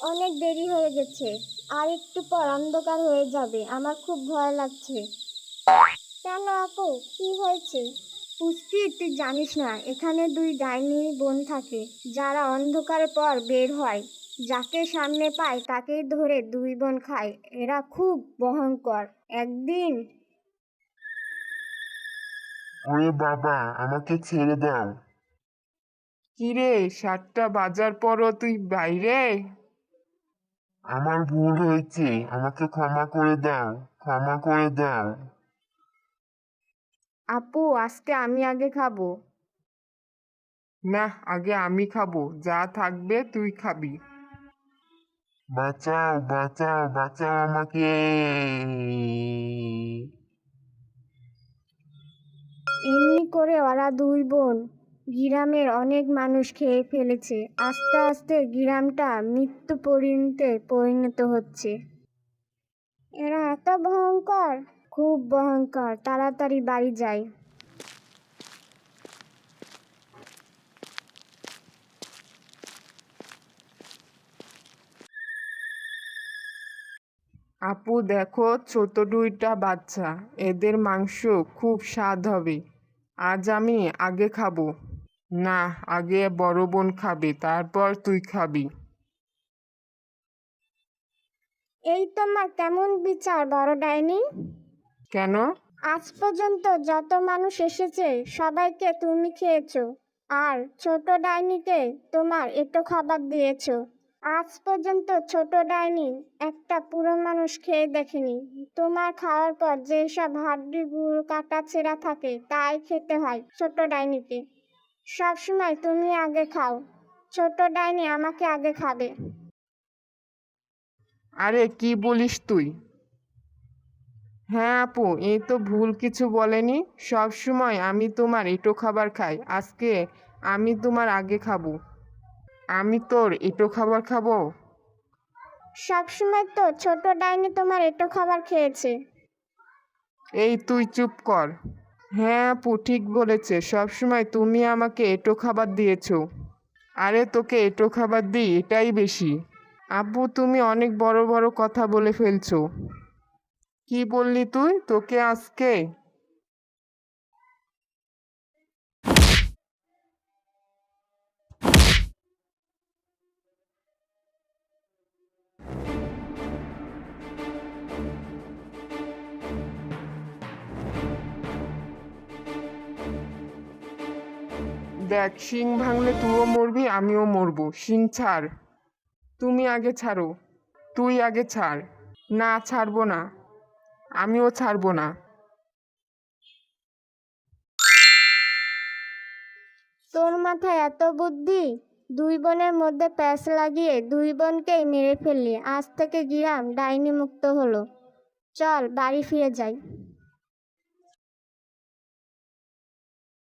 অনেক দেরি হয়ে গেছে আর একটু পর অন্ধকার হয়ে যাবে আমার খুব ভয় লাগছে। কেন আপু কি হয়েছে? পুষ্টি তুই জানিস না এখানে দুই ডাইনি বোন থাকে যারা অন্ধকারের পর বের হয়। যাকে সামনে পায় তাকেই ধরে দুই বোন খায় এরা খুব ভয়ঙ্কর। একদিন ওরে বাবা আমাকে ছেড়ে দাও। কিরে সাতটা বাজার পরও তুই বাইরে? আমার ভুল হয়েছে আমাকে ক্ষমা করে দাও ক্ষমা করে দাও। আপু আজকে আমি আগে খাব। না আগে আমি খাব যা থাকবে তুই খাবি। বাঁচাও বাঁচাও বাঁচাও আমাকে। এমনি করে ওরা দুই বোন। গ্রামের অনেক মানুষ খেয়ে ফেলেছে। আস্তে আস্তে গ্রামটা মৃত্যু পরিণতে পরিণত হচ্ছে। এরা এত ভয়ঙ্কর! খুব ভয়ঙ্কর। তাড়াতাড়ি বাড়ি যায় আপু, দেখো, ছোট দুইটা বাচ্চা। এদের মাংস খুব স্বাদ হবে। আজ আমি আগে খাব। না আগে বড় বোন খাবে তারপর তুই খাবি। এই তোমার কেমন বিচার বড় ডাইনি? কেন? আজ পর্যন্ত যত মানুষ এসেছে সবাইকে তুমি খেয়েছো আর ছোট ডাইনিকে তোমার এটো খাবার দিয়েছ। আজ পর্যন্ত ছোট ডাইনি একটা পুরো মানুষ খেয়ে দেখেনি। তোমার খাওয়ার পর যেসব হাড্ডি গুড় কাটা ছেঁড়া থাকে তাই খেতে হয় ছোট ডাইনিকে। সবসময় তুমি আগে খাও। ছোট ডাইনি আমাকে আগে খাবে। আরে কি বলিস তুই? হ্যাঁ আপু এই তো ভুল কিছু বলেনি। সব সময় আমি তোমার এটো খাবার খাই। আজকে আমি তোমার আগে খাব। আমি তোর এটো খাবার খাব? সবসময় তো ছোট ডাইনি তোমার এটো খাবার খেয়েছে। এই তুই চুপ কর। হ্যাঁ আপু, ঠিক বলেছে। সবসময় তুমি আমাকে এটো খাবার দিয়েছ। আরে তোকে এটো খাবার দিই, এটাই বেশি। আপু, তুমি অনেক বড় বড় কথা বলে ফেলছো। কি বললি তুই? তোকে আজকে দেখ, শিং ভাঙলে তুইও মরবি, আমিও মরবো। শিং ছাড়। তুমি আগে ছাড়ো। তুই আগে ছাড়। না, ছাড়বো না। আমিও ছাড়বো না। তোর মাথায় এত বুদ্ধি? দুই বোনের মধ্যে প্যাঁচ লাগিয়ে দুই বোনকেই মেরে ফেললি। আজ থেকে গ্রাম ডাইনি মুক্ত হলো। চল, বাড়ি ফিরে যাই।